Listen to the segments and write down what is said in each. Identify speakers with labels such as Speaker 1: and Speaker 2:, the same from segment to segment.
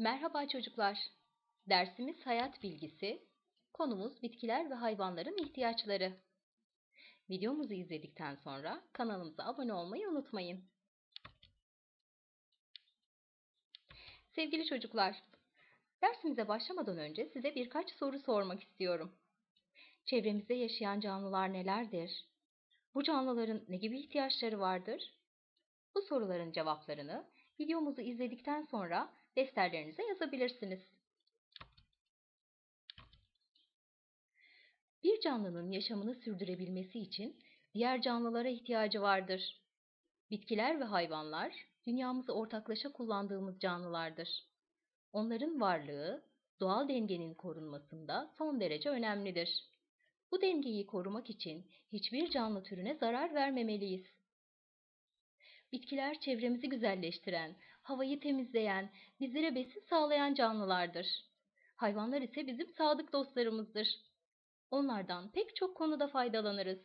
Speaker 1: Merhaba çocuklar. Dersimiz hayat bilgisi. Konumuz bitkiler ve hayvanların ihtiyaçları. Videomuzu izledikten sonra kanalımıza abone olmayı unutmayın. Sevgili çocuklar, dersimize başlamadan önce size birkaç soru sormak istiyorum. Çevremizde yaşayan canlılar nelerdir? Bu canlıların ne gibi ihtiyaçları vardır? Bu soruların cevaplarını videomuzu izledikten sonra defterlerinize yazabilirsiniz. Bir canlının yaşamını sürdürebilmesi için diğer canlılara ihtiyacı vardır. Bitkiler ve hayvanlar dünyamızı ortaklaşa kullandığımız canlılardır. Onların varlığı doğal dengenin korunmasında son derece önemlidir. Bu dengeyi korumak için hiçbir canlı türüne zarar vermemeliyiz. Bitkiler çevremizi güzelleştiren, havayı temizleyen, bizlere besin sağlayan canlılardır. Hayvanlar ise bizim sadık dostlarımızdır. Onlardan pek çok konuda faydalanırız.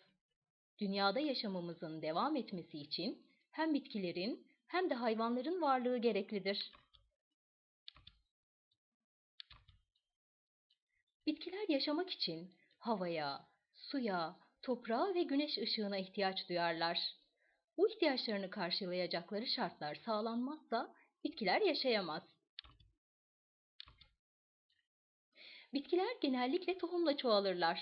Speaker 1: Dünyada yaşamımızın devam etmesi için hem bitkilerin hem de hayvanların varlığı gereklidir. Bitkiler yaşamak için havaya, suya, toprağa ve güneş ışığına ihtiyaç duyarlar. Bu ihtiyaçlarını karşılayacakları şartlar sağlanmazsa bitkiler yaşayamaz. Bitkiler genellikle tohumla çoğalırlar.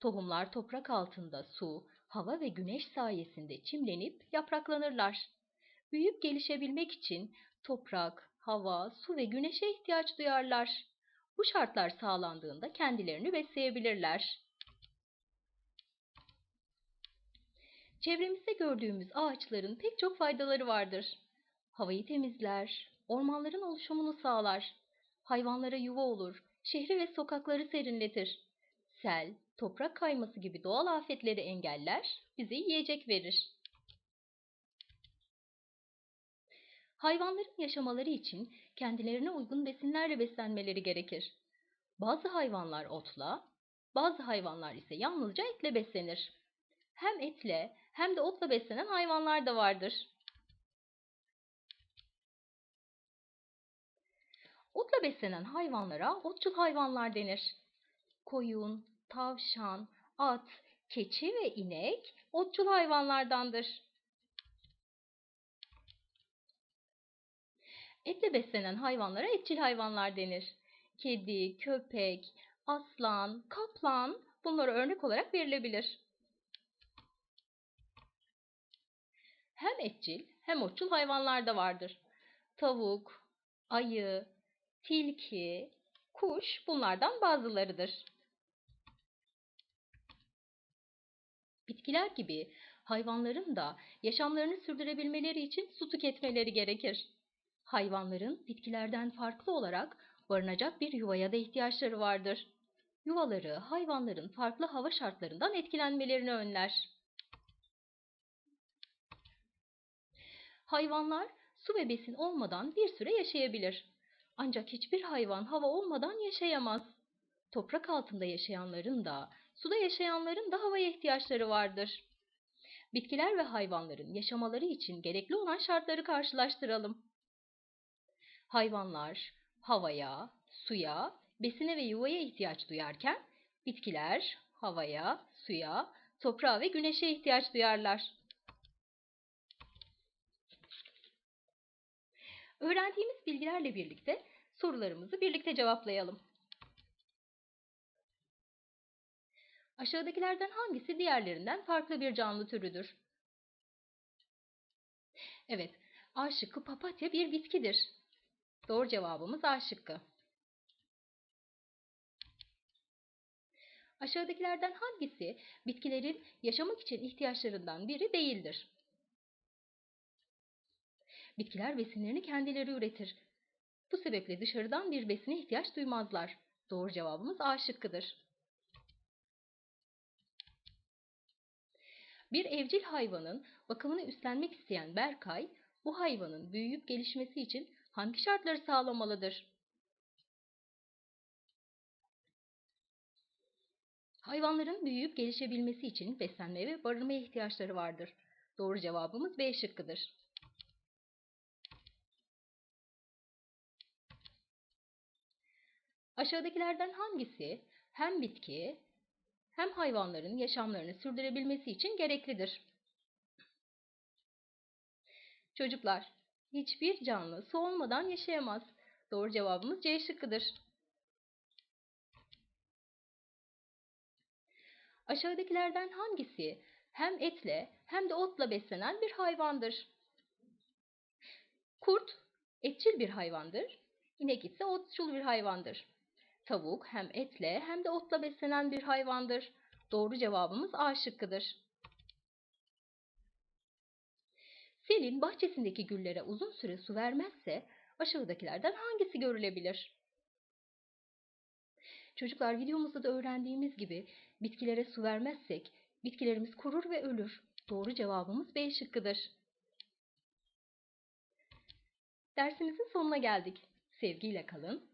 Speaker 1: Tohumlar toprak altında su, hava ve güneş sayesinde çimlenip yapraklanırlar. Büyüyüp gelişebilmek için toprak, hava, su ve güneşe ihtiyaç duyarlar. Bu şartlar sağlandığında kendilerini besleyebilirler. Çevremizde gördüğümüz ağaçların pek çok faydaları vardır. Havayı temizler, ormanların oluşumunu sağlar, hayvanlara yuva olur, şehri ve sokakları serinletir. Sel, toprak kayması gibi doğal afetleri engeller, bize yiyecek verir. Hayvanların yaşamaları için kendilerine uygun besinlerle beslenmeleri gerekir. Bazı hayvanlar otla, bazı hayvanlar ise yalnızca etle beslenir. Hem etle hem de otla beslenen hayvanlar da vardır. Otla beslenen hayvanlara otçul hayvanlar denir. Koyun, tavşan, at, keçi ve inek otçul hayvanlardandır. Etle beslenen hayvanlara etçil hayvanlar denir. Kedi, köpek, aslan, kaplan bunlara örnek olarak verilebilir. Hem etçil hem otçul hayvanlar da vardır. Tavuk, ayı, tilki, kuş bunlardan bazılarıdır. Bitkiler gibi hayvanların da yaşamlarını sürdürebilmeleri için su tüketmeleri gerekir. Hayvanların bitkilerden farklı olarak barınacak bir yuvaya da ihtiyaçları vardır. Yuvaları hayvanların farklı hava şartlarından etkilenmelerini önler. Hayvanlar su ve besin olmadan bir süre yaşayabilir. Ancak hiçbir hayvan hava olmadan yaşayamaz. Toprak altında yaşayanların da, suda yaşayanların da havaya ihtiyaçları vardır. Bitkiler ve hayvanların yaşamaları için gerekli olan şartları karşılaştıralım. Hayvanlar havaya, suya, besine ve yuvaya ihtiyaç duyarken bitkiler havaya, suya, toprağa ve güneşe ihtiyaç duyarlar. Öğrendiğimiz bilgilerle birlikte sorularımızı birlikte cevaplayalım. Aşağıdakilerden hangisi diğerlerinden farklı bir canlı türüdür? Evet, A şıkkı papatya bir bitkidir. Doğru cevabımız A şıkkı. Aşağıdakilerden hangisi bitkilerin yaşamak için ihtiyaçlarından biri değildir? Bitkiler besinlerini kendileri üretir. Bu sebeple dışarıdan bir besine ihtiyaç duymazlar. Doğru cevabımız A şıkkıdır. Bir evcil hayvanın bakımını üstlenmek isteyen Berkay, bu hayvanın büyüyüp gelişmesi için hangi şartları sağlamalıdır? Hayvanların büyüyüp gelişebilmesi için beslenme ve barınmaya ihtiyaçları vardır. Doğru cevabımız B şıkkıdır. Aşağıdakilerden hangisi hem bitki hem hayvanların yaşamlarını sürdürebilmesi için gereklidir? Çocuklar, hiçbir canlı su olmadan yaşayamaz. Doğru cevabımız C şıkkıdır. Aşağıdakilerden hangisi hem etle hem de otla beslenen bir hayvandır? Kurt etçil bir hayvandır. İnek ise otçul bir hayvandır. Tavuk hem etle hem de otla beslenen bir hayvandır. Doğru cevabımız A şıkkıdır. Selin bahçesindeki güllere uzun süre su vermezse aşağıdakilerden hangisi görülebilir? Çocuklar videomuzda da öğrendiğimiz gibi bitkilere su vermezsek bitkilerimiz kurur ve ölür. Doğru cevabımız B şıkkıdır. Dersimizin sonuna geldik. Sevgiyle kalın,